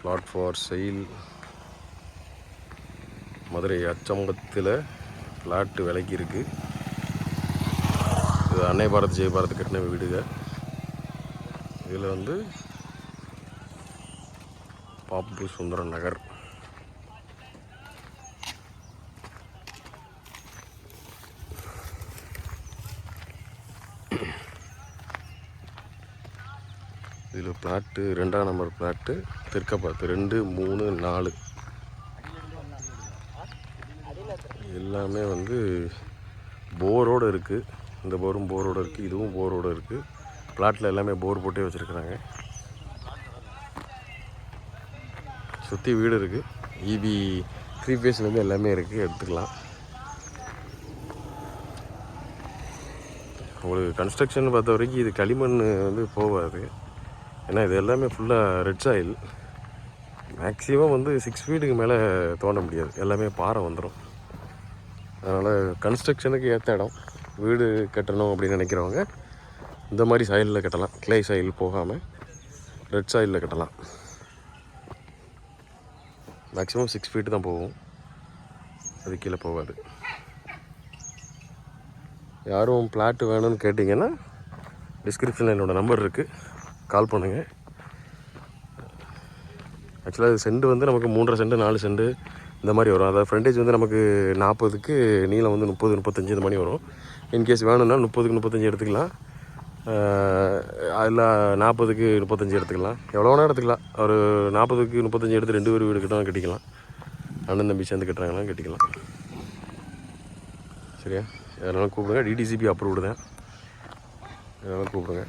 Flat for sale. Madurai அச்சம்பத்தில் flat விலைக்கு இருக்குது இது அன்னை பாரத் ஜெய பாரத் கட்டின வீடுக. இதில் வந்து பாப்பு சுந்தர நகர். இதில் பிளாட்டு ரெண்டாம் நம்பர் பிளாட்டு தெற்கப்பாத்து ரெண்டு மூணு நாலு. எல்லாமே வந்து போரோடு இருக்குது இந்த போரும் போரோடு இருக்குது இதுவும் போரோடு இருக்குது பிளாட்டில் எல்லாமே போர் போட்டே வச்சுருக்குறாங்க. சுற்றி வீடு இருக்குது இபி த்ரீ ஃபேஸ்லேருந்து எல்லாமே இருக்குது எடுத்துக்கலாம். உங்களுக்கு கன்ஸ்ட்ரக்ஷன் பார்த்த வரைக்கும் இது களிமண் வந்து போகாது. ஏன்னா இது எல்லாமே ஃபுல்லாக ரெட் சாயில் மேக்ஸிமம் வந்து சிக்ஸ் ஃபீட்டுக்கு மேலே தோண்ட முடியாது. எல்லாமே பாறை வந்துடும் அதனால் கன்ஸ்ட்ரக்ஷனுக்கு ஏற்ற இடம். வீடு கட்டணும் அப்படின்னு நினைக்கிறவங்க இந்த மாதிரி சாயிலில் கட்டலாம். கிளை சாயில் போகாமல் ரெட் சாயிலில் கட்டலாம். மேக்ஸிமம் சிக்ஸ் ஃபீட்டு தான் போகும். அது கீழே போகாது. யாரும் பிளாட்டு வேணும்னு கேட்டிங்கன்னா டிஸ்கிரிப்ஷனில் என்னோடய நம்பர் இருக்குது கால் பண்ணுங்கள் ஆக்சுவலாக இது செண்டு வந்து நமக்கு மூன்றரை செண்டு நாலு செண்டு இந்த மாதிரி வரும். அதாவது ஃப்ரண்டேஜ் வந்து நமக்கு நாற்பதுக்கு நீளம் வந்து முப்பது முப்பத்தஞ்சு இந்த மாதிரி வரும். இன்கேஸ் வேணும்னா முப்பதுக்கு முப்பத்தஞ்சு எடுத்துக்கலாம். அதில் நாற்பதுக்கு முப்பத்தஞ்சு எடுத்துக்கலாம். எவ்வளோ வேணால் எடுத்துக்கலாம். ஒரு நாற்பதுக்கு முப்பத்தஞ்சு எடுத்து ரெண்டு பேர் வீடு கிட்ட கட்டிக்கலாம். அண்ணன் தம்பி சேர்ந்து கட்டுறாங்களாம் கட்டிக்கலாம். சரியா? அதனால் கூப்பிடுங்க. டிடிசிபி அப்ரூவ்டு தான். அதனால் கூப்பிடுங்க.